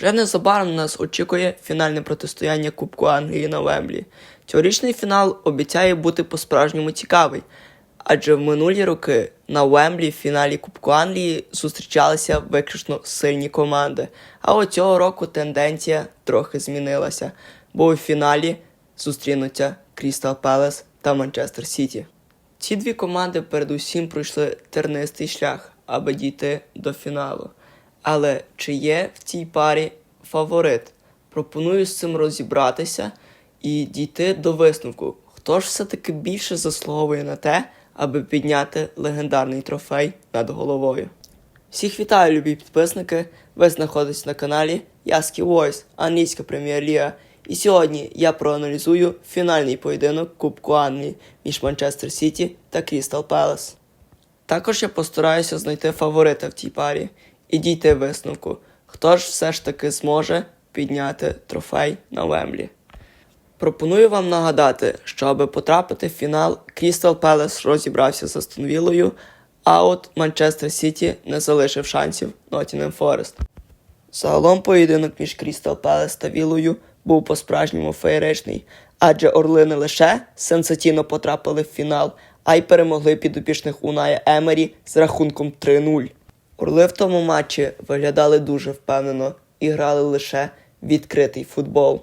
Вже незабаром нас очікує фінальне протистояння Кубку Англії на Вемблі. Цьогорічний фінал обіцяє бути по-справжньому цікавий, адже в минулі роки на Вемблі в фіналі Кубку Англії зустрічалися виключно сильні команди. А от цього року тенденція трохи змінилася, бо у фіналі зустрінуться Крістал Пелес та Манчестер Сіті. Ці дві команди передусім пройшли тернистий шлях, аби дійти до фіналу. Але чи є в цій парі фаворит? Пропоную з цим розібратися і дійти до висновку, хто ж все-таки більше заслуговує на те, аби підняти легендарний трофей над головою. Всіх вітаю, любі підписники! Ви знаходитесь на каналі Яскі Voice, англійська прем'єр-ліга. І сьогодні я проаналізую фінальний поєдинок Кубку Англії між Манчестер Сіті та Крістал Пелес. Також я постараюся знайти фаворита в цій парі і дійти висновку, хто ж все ж таки зможе підняти трофей на Вемблі. Пропоную вам нагадати, що аби потрапити в фінал, Крістал Пелес розібрався з Астон Віллою, а от Манчестер Сіті не залишив шансів Ноттінгем Форест. Загалом поєдинок між Крістал Пелес та Вілою був по-справжньому феєричний, адже орли не лише сенсаційно потрапили в фінал, а й перемогли підопічних Уная Емері з рахунком 3-0. Орли в тому матчі виглядали дуже впевнено і грали лише відкритий футбол.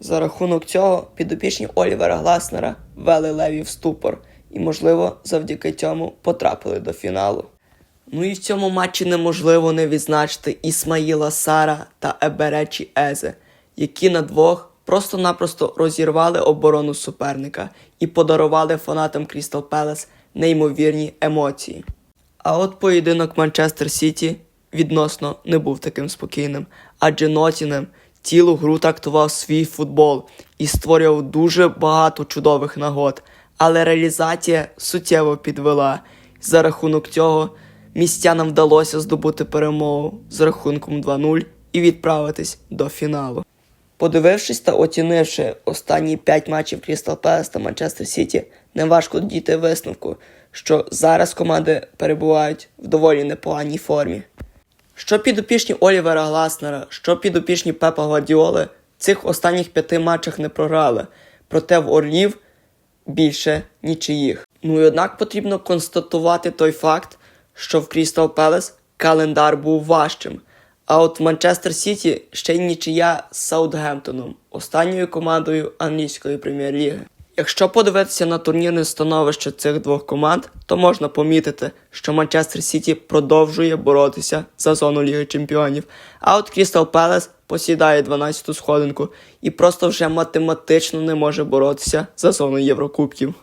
За рахунок цього підопічні Олівера Гласнера вели леві в ступор і, можливо, завдяки цьому потрапили до фіналу. Ну і в цьому матчі неможливо не відзначити Ісмаїла Сара та Еберечі Езе, які на двох просто-напросто розірвали оборону суперника і подарували фанатам Крістал Пелес неймовірні емоції. А от поєдинок Манчестер Сіті відносно не був таким спокійним, адже Нотінем цілу гру трактував свій футбол і створював дуже багато чудових нагод, але реалізація суттєво підвела. За рахунок цього містянам вдалося здобути перемогу з рахунком 2-0 і відправитись до фіналу. Подивившись та оцінивши останні 5 матчів Крістал Пелес та Манчестер Сіті, неважко дійти висновку, що зараз команди перебувають в доволі непоганій формі. Що підопічні Олівера Гласнера, що підопічні Пепа Гвардіоли цих останніх п'яти матчах не програли, проте в Орлів більше нічиїх. Ну і однак потрібно констатувати той факт, що в Крістал Пелес календар був важчим. А от в Манчестер Сіті ще й нічия з Саутгемптоном, останньою командою англійської прем'єр-ліги. Якщо подивитися на турнірне становище цих двох команд, то можна помітити, що Манчестер Сіті продовжує боротися за зону Ліги Чемпіонів, а от Крістал Пелес посідає 12-ту сходинку і просто вже математично не може боротися за зону Єврокубків.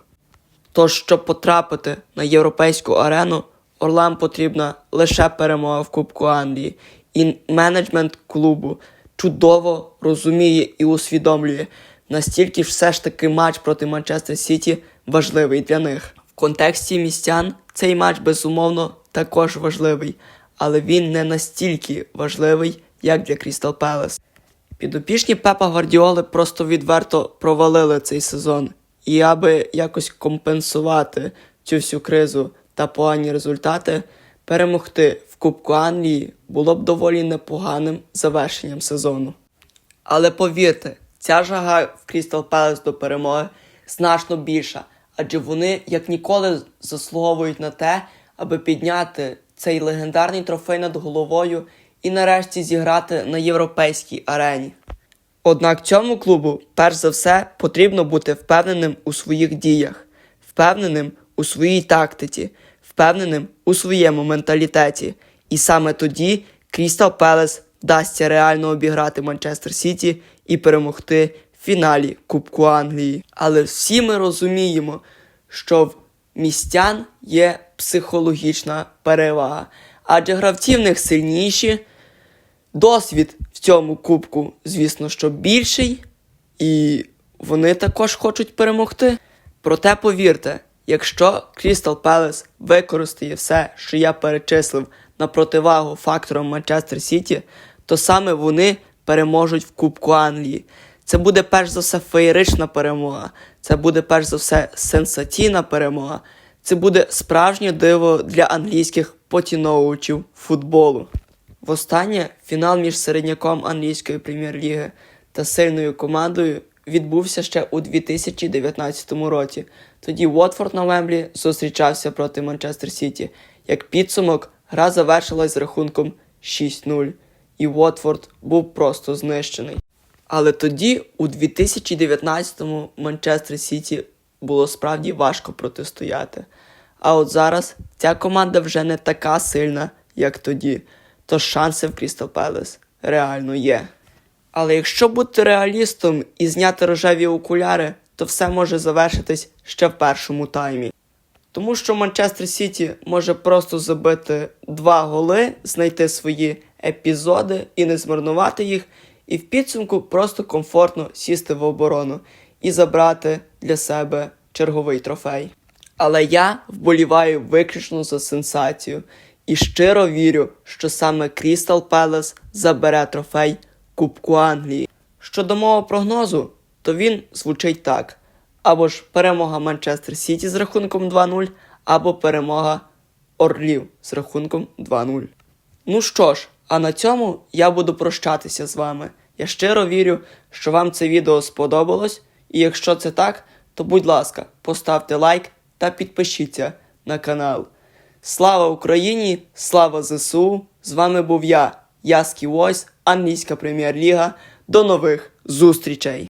Тож, щоб потрапити на європейську арену, Орлам потрібна лише перемога в Кубку Англії, і менеджмент клубу чудово розуміє і усвідомлює, настільки все ж таки матч проти Манчестер Сіті важливий для них. В контексті містян цей матч безумовно також важливий, але він не настільки важливий, як для Крістал Пелес. Підопічні Пепа Гвардіоли просто відверто провалили цей сезон, і аби якось компенсувати цю всю кризу та погані результати, перемогти в Кубку Англії було б доволі непоганим завершенням сезону. Але повірте, ця жага в Крістал Пелес до перемоги значно більша, адже вони як ніколи заслуговують на те, аби підняти цей легендарний трофей над головою і нарешті зіграти на європейській арені. Однак цьому клубу, перш за все, потрібно бути впевненим у своїх діях, впевненим у своїй тактиці, впевненим у своєму менталітеті. І саме тоді Крістал Пелес вдасться реально обіграти Манчестер Сіті і перемогти в фіналі Кубку Англії. Але всі ми розуміємо, що в містян є психологічна перевага, адже гравці в них сильніші. Досвід в цьому кубку, звісно, що більший, і вони також хочуть перемогти. Проте повірте, якщо Крістал Пелес використає все, що я перечислив на противагу факторам Манчестер Сіті, то саме вони переможуть в Кубку Англії. Це буде перш за все феєрична перемога, це буде перш за все сенсаційна перемога, це буде справжнє диво для англійських поціновувачів футболу. Востаннє фінал між середняком англійської прем'єр-ліги та сильною командою відбувся ще у 2019 році. Тоді Уотфорд на Вемблі зустрічався проти Манчестер Сіті. Як підсумок, гра завершилась з рахунком 6-0, і Уотфорд був просто знищений. Але тоді, у 2019-му, Манчестер Сіті було справді важко протистояти. А от зараз ця команда вже не така сильна, як тоді, тож шанси в Крістал Пелес реально є. Але якщо бути реалістом і зняти рожеві окуляри, то все може завершитись ще в першому таймі. Тому що Манчестер Сіті може просто забити два голи, знайти свої епізоди і не змарнувати їх, і в підсумку просто комфортно сісти в оборону і забрати для себе черговий трофей. Але я вболіваю виключно за сенсацію і щиро вірю, що саме Крістал Пелес забере трофей Кубку Англії. Щодо мого прогнозу, то він звучить так: або ж перемога Манчестер Сіті з рахунком 2-0, або перемога Орлів з рахунком 2-0. Ну що ж, а на цьому я буду прощатися з вами. Я щиро вірю, що вам це відео сподобалось, і якщо це так, то будь ласка, поставте лайк та підпишіться на канал. Слава Україні! Слава ЗСУ! З вами був я, Яскі Войс, англійська прем'єр-ліга. До нових зустрічей!